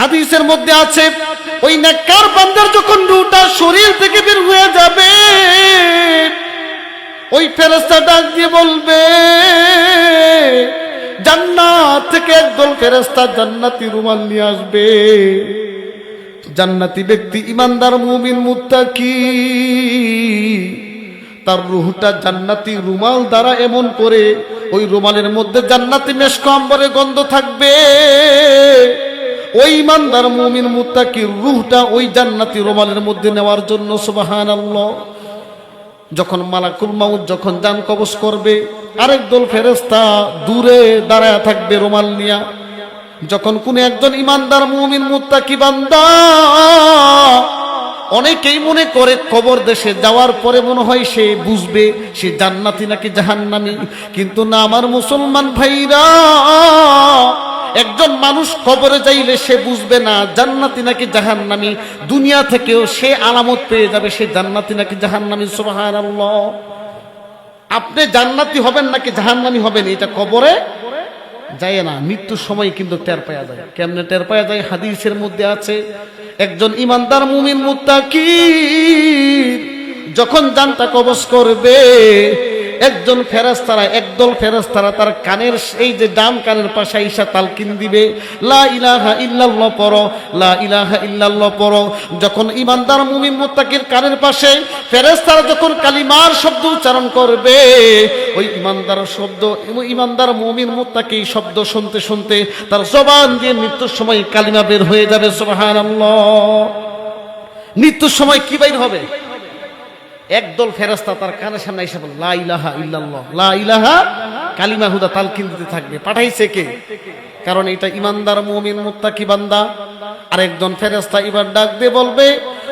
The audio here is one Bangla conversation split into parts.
হাদিসের মধ্যে আছে, ওই নেককার বান্দার যখন রুটা শরীর থেকে বের হয়ে যাবে, ওই ফেরেস্তা ডাক দিয়ে বলবে, জান্নাত থেকে একদল ফেরেস্তা জান্নাতি রুমাল নিয়ে আসবে। জান্নাতি ব্যক্তি, ইমানদার, মুমিন, মুত্তাকি, তার রুহটা জান্নাতি রুমাল দ্বারা এমন করে, ওই রুমালের মধ্যে জান্নাতি মেশক আম্বরে গন্ধ থাকবে। ওই ইমানদার মুমিন মুত্তাকির রুহটা ওই জান্নাতি রুমালের মধ্যে নেওয়ার জন্য, সুবহানাল্লাহ। যখন মালাকুল মাউত যখন যান কবজ করবে, আরেক দল ফেরেস্তা দূরে দাঁড়ায় থাকবে রুমাল নিয়া। যখন কোন একজন ইমানদার মুমিন মুত্তাকি বান্দা অনেকেই মনে করে কবর দেশে যাওয়ার পরে মনে হয় সে বুঝবে সে জান্নাতি নাকি জাহান্নামি। কিন্তু না, আমার মুসলমান ভাইরা একজন মানুষ কবরে যাইলে সে বুঝবে না, জান্নাতি নাকি জাহান্নামি। দুনিয়া থেকেও সে আলামত পেয়ে যাবে, সে জান্নাতি নাকি জাহান্নামি, সুবহানাল্লাহ। আপনি জান্নাতি হবেন নাকি জাহান্নামি হবেন, এটা কবরে যায় না। মৃত্যুর সময় কিন্তু টের পাওয়া যায়। কেমনে টের পাওয়া যায়? হাদিসের মধ্যে আছে, একজন ইমানদার মুমিন মুত্তাকি যখন জানতা কবজ করবে একজন ফেরেস্তারা একদল ফেরেস্তারা তার কানের এই যে ডান কানের পাশে ঈশা তালকিন দিবে। লা ইলাহা ইল্লাল্লাহ পড়ো, লা ইলাহা ইল্লাল্লাহ পড়ো। যখন ইমানদার মুমিন মুত্তাকির কানের পাশে ফেরেস্তারা যখন কালিমার শব্দ উচ্চারণ করবে, ওই ইমানদার শব্দ ইমানদার মুমিন মুত্তাকি এই শব্দ শুনতে শুনতে তার জবান দিয়ে মৃত্যুর সময় কালিমা বের হয়ে যাবে, সুবহানাল্লাহ। মৃত্যুর সময় কি বাইর হবে? একদল ফেরেস্তা তার কানের সামনে এসে বল, লা ইলাহা ইল্লাল্লাহ কালিমা হুদা তালকিন দিতে থাকবে। পাঠাইছে কে? কারণ এটা ইমানদার মুমিন, মুত্তাকি বান্দা। আর একজন ফেরেস্তা এবার ডাক দিয়ে বলবে,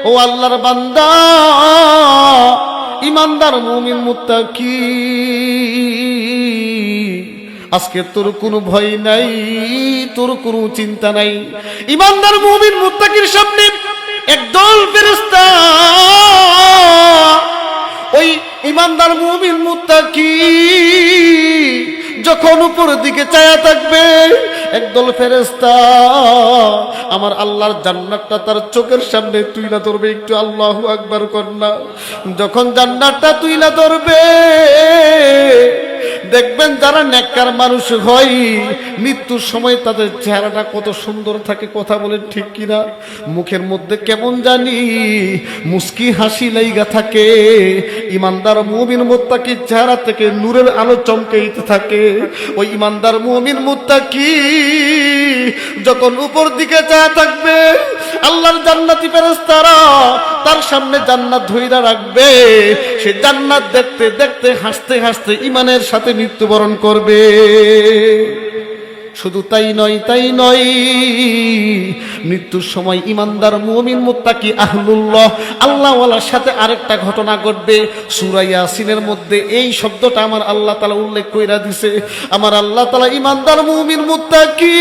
ও আল্লাহর বান্দা, ইমানদার মুমিন, মুত্তাকি, আজকে তোর কোনো ভয় নাই, তোর কোনো চিন্তা নাই। ইমানদার মুমিন, মুত্তাকির সামনে একদল ফেরেস্তা ইমানদার মুমিন মুত্তাকি যখন উপর দিকে চায়া থাকবে একদল ফেরেস্তা আমার আল্লাহর জান্নাতটা তার চোখের সামনে তুইলা ধরবে, একটু আল্লাহু আকবার কন্যা। যখন জান্নাতটা তুইলা ধরবে, দেখবেন যারা নেককার মানুষ হয়, মৃত্যুর সময় তাদের চেহারাটা কত সুন্দর থাকে, কথা বলেন ঠিক কিনা? মুখের মধ্যে কেমন জানি মুস্কি হাসি লাইগা থাকে, ইমানদার মুমিন মুত্তাকি চেহারা থেকে নূরের আলো চমকেইতে থাকে। ওই ইমানদার মুমিন মুত্তাকি যখন উপর দিকে চা থাকবে, আল্লাহর জান্নাতি ফেরেস্তারা তার সামনে জান্নাত ধৈরা রাখবে। সে জান্নাত দেখতে দেখতে, হাসতে হাসতে ইমানের সাথে মৃত্যুবরণ করবে। শুধু তাই নয় তাই নয়। মৃত্যুর সময় ইমানদার মুমিন মুত্তাকি আহলুল্লাহ। আল্লাহওয়ালার সাথে আরেকটা ঘটনা ঘটবে। সূরা ইয়াসিনের মধ্যে এই শব্দটা আমার আল্লাহ তাআলা উল্লেখ কইরা দিছে। আমার আল্লাহ তালা ইমানদার মুমিন মুত্তাকি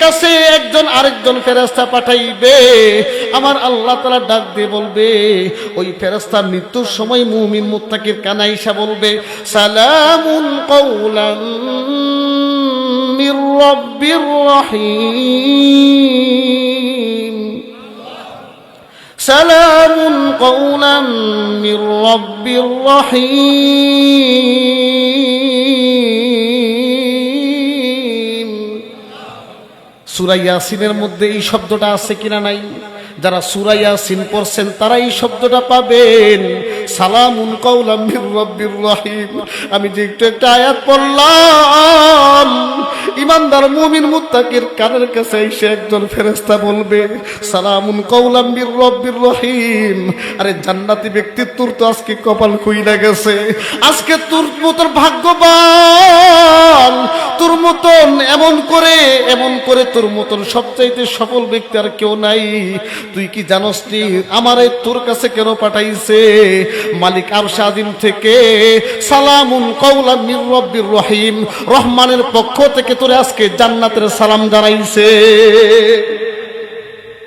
কাছে একজন আরেকজন ফেরেস্তা পাঠাইবে। আমার আল্লাহ তাআলা ডাক দিয়ে বলবে, ওই ফেরেস্তা মৃত্যুর সময় মুমিন মুত্তাকির কানাইসা বলবে, সালামুন কওলান من رب رحيم سلام قولا من رب رحيم সুরা ইয়াসিনের মধ্যে এই শব্দটা আছে কিনা নাই যারা সুরাইয়া সিন পড়ছেন তারা এই শব্দটা পাবেন। সালামুন রব্বির রহিম। আমি যে একটু একটা আয়াত পড়লাম। ইমানদার মুমিন মুত্তাকির কানের কাছে এসে একজন ফেরেশতা বলবে, সালামুন কাউলাম মির রব্বির রহিম। আরে জান্নাতি ব্যক্তি তোর তো আজকে কপাল খুইলা গেছে। আজকে তোর ভাগ্যবান। তোর মতন এমন করে এমন করে তোর মতন সবচাইতে সফল ব্যক্তি আর কেউ নাই। তুই কি জানস নি, আমারে তোর কাছে কেন পাঠাইছে? মালিক আরশা আজিম থেকে, সালামুন কওলাম মির রব্বির রহিম, রহমানের পক্ষ থেকে তোরে আজকে জান্নাতের সালাম জানাইছে।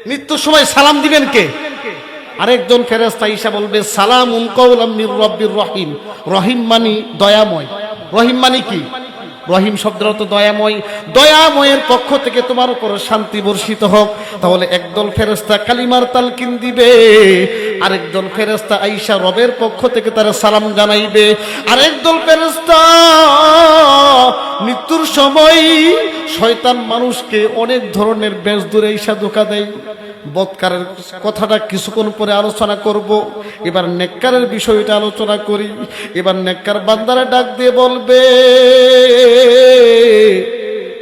মৃত্যুর সময় সালাম দিবেন কে? আরেকজন ফেরেস্তা ঈশা বলবে কওলাম মির রব্বির রহিম। রহিম মানি দয়াময়। রহিম মানি কি? রহিম শব্দের অর্থ দয়াময়। দয়াময়ের পক্ষ থেকে তোমার উপর শান্তি বর্ষিত হোক। তাহলে একদল ফেরেস্তা কালিমার তালকিন দিবে। আরেক দল ফেরেস্তা আইসা রবের পক্ষ থেকে তারা সালাম জানাইবে। আরেকদল দল ফেরেস্তা মৃত্যুর সময় শয়তান মানুষকে অনেক ধরনের বেশ দূরে ঈশা ধোকা দেয়। বৎকারের কথাটা কিছুক্ষণ পরে আলোচনা করব। এবার নেককারের বিষয়টা আলোচনা করি। এবার নেককার বান্দারা ডাক দিয়ে বলবে,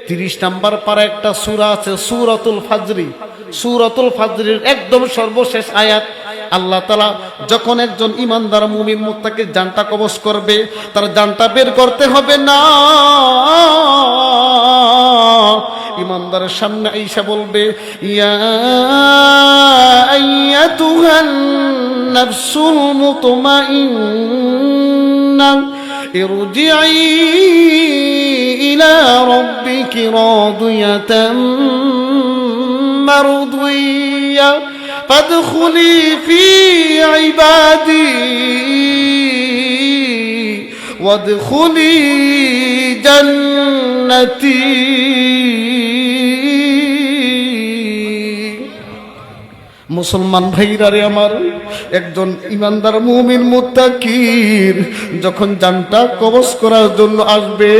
তিরিশ নাম্বার পারা একটা সুরা আছে, সুরাতুল ফাজরি। সুরাতুল ফাজরির একদম সর্বশেষ আয়াত। আল্লাহ তালা যখন একজন ইমানদার মুমিন মুত্তাকে জানটা কবজ করবে, তার জানটা বের করতে হবে না। ইমানদারের সামনে আইসা বলবে ইয়া আইয়াতুহান নাফসুল মুতমাইন্না ارجعي إلى ربك راضية مرضية فادخلي في عبادي وادخلي جنتي মুসলমান ভাইরা রে আমার, একজন ইমানদার মুমিন মুত্তাকির, যখন জানটা কবজ করার জন্য আসবে,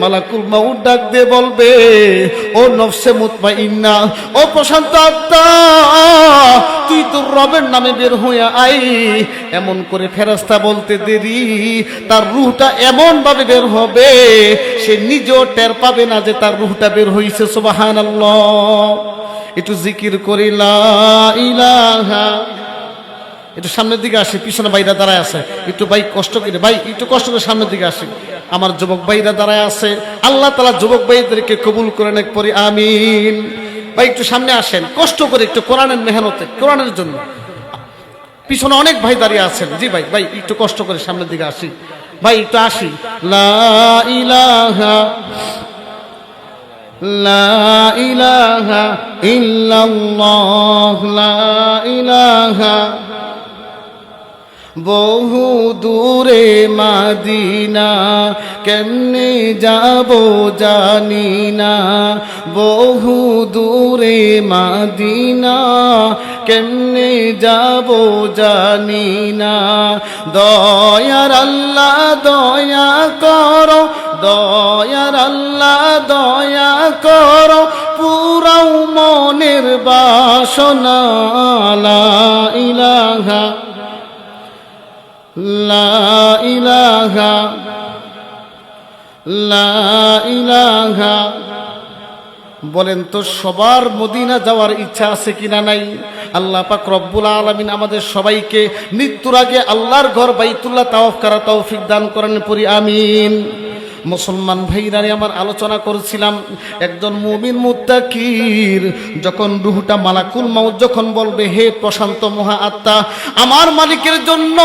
মালাকুল মাউদ ডাক দিয়ে বলবে, ও নফসে মুতমাইন্না, ও প্রশান্ত আত্মা, তুই তোর রবের নামে বের হয়ে আই এমন করে ফেরাস্তা বলতে দেরি, তার রুহটা এমন ভাবে বের হবে, সে নিজেও টের পাবে না যে তার রুহটা বের হইছে, সুবহানাল্লাহ। একটু জিকির করি একটু সামনের দিকে আসে, পিছনে বাইরা দাঁড়ায় আছে। একটু ভাই কষ্ট করে, ভাই একটু কষ্ট করে সামনের দিকে আসে। আমার যুবক ভাইরা দাঁড়ায় আছে। আল্লাহ তালা যুবক ভাইদেরকে কবুল করে নেক পরি, আমিন। ভাই একটু সামনে আসেন, কষ্ট করে একটু কোরআনের মেহনতে, কোরআনের জন্য। পিছনে অনেক ভাই দাঁড়িয়ে আছেন। জি ভাই ভাই একটু কষ্ট করে সামনের দিকে আসি। ভাই একটু আসি। লা ইলাহা। لا إله إلا الله لا إله বহু দূরে মাদিনা কেমনে যাব জানি না বহু দূরে মাদিনা কেমনে যাব জানি না দয়ার আল্লাহ দয়া করো ইলাহা, লা ইলাহা লা ইলাহা। বলেন তো, সবার মদিনা যাওয়ার ইচ্ছা আছে কিনা নাই? আল্লাহ পাক রব্বুল আলমিন আমাদের সবাইকে মৃত্যুর আগে আল্লাহর ঘর বাইতুল্লাহ তাওফ করা তৌফিক দান করেন পরি, আমিন। মুসলমান ভাইরারে আমার আলোচনা করেছিলাম, একজন মুমিন মুত্তাকির, যখন রুহুটা মালাকুল মাউত যখন বলবে, হে প্রশান্ত মহা আত্মা আমার মালিকের জন্য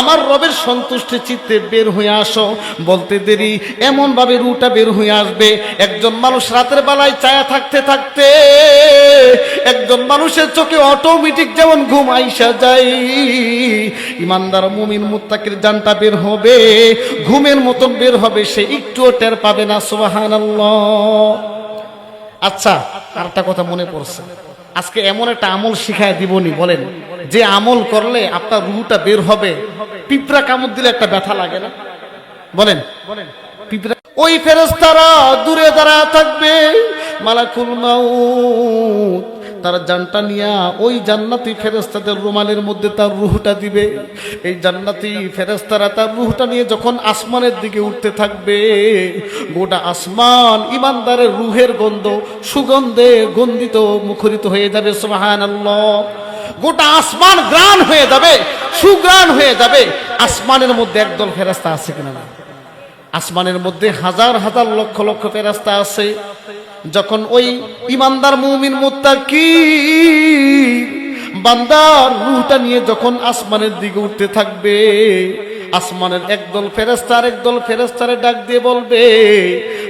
আমার রবের সন্তুষ্টি চিত্তে বের হয়ে আসো। বলতে দেরি এমন ভাবে রুটা বের হয়ে আসবে। একজন মানুষ রাতের বেলায় চায়া থাকতে থাকতে, একজন মানুষের চোখে অটোমেটিক যেমন ঘুম আইসা যায়, ইমানদার মুমিন মুত্তাকির জানটা বের হবে, ঘুমের মতন বের হবে, সে একটুও টের পাবে না সুবাহান আচ্ছা আর একটা কথা মনে পড়ছে। আজকে এমন একটা আমল শিখায় দিবনি, বলেন। যে আমল করলে আপনার রুহুটা বের হবে। পিঁপড়া কামড় দিলে একটা ব্যথা লাগে না? বলেন। পিঁপড়া ওই ফেরস্তারা দূরে দাঁড়া থাকবে। মালাকুল মাউত। তার জানটা নিয়া ওই জান্নাতি ফেরেস্তাদের রুমালের মধ্যে তার রুহটা দিবে। এই জান্নাতি ফেরেস্তারা তার রুহটা নিয়ে যখন আসমানের দিকে উঠতে থাকবে, গোটা আসমান ইমানদারের রুহের গন্ধ, সুগন্ধে গন্ধিত, মুখরিত হয়ে যাবে সোহান গোটা আসমান গ্রাণ হয়ে যাবে, সুগ্রাণ হয়ে যাবে। আসমানের মধ্যে একদল ফেরেস্তা আছে কিনা না? আসমানের মধ্যে হাজার হাজার লক্ষ লক্ষ ফেরাস্তা আছে। যখন ওই ইমানদার মুমিন মুত্তাকি বান্দার রুহটা নিয়ে যখন আসমানের দিকে উঠতে থাকবে, আসমানের একদল ফেরেস্তা আর একদল ফেরেস্তারে ডাক দিয়ে বলবে,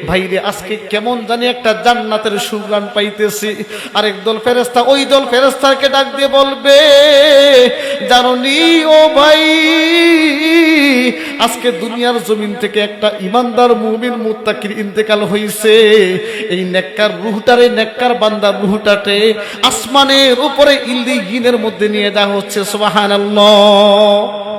ভাইরে, আজকে কেমন জানি একটা জান্নাতের সুগ্রাণ পাইতেছি। আর একদল ফেরেস্তা ওই দল ফেরেস্তাকে ডাক দিয়ে বলবে, জাননি ও ভাই আজকে দুনিয়ার জমিন থেকে একটা ইমানদার মুমিন মুত্তাকির ইন্তেকাল হয়েছে এই নেককার রুহটারে নেককার বান্দার রুহটাতে আসমানের উপরে ইল্লিগিনের মধ্যে নিয়ে যাওয়া হচ্ছে, সুবহানাল্লাহ।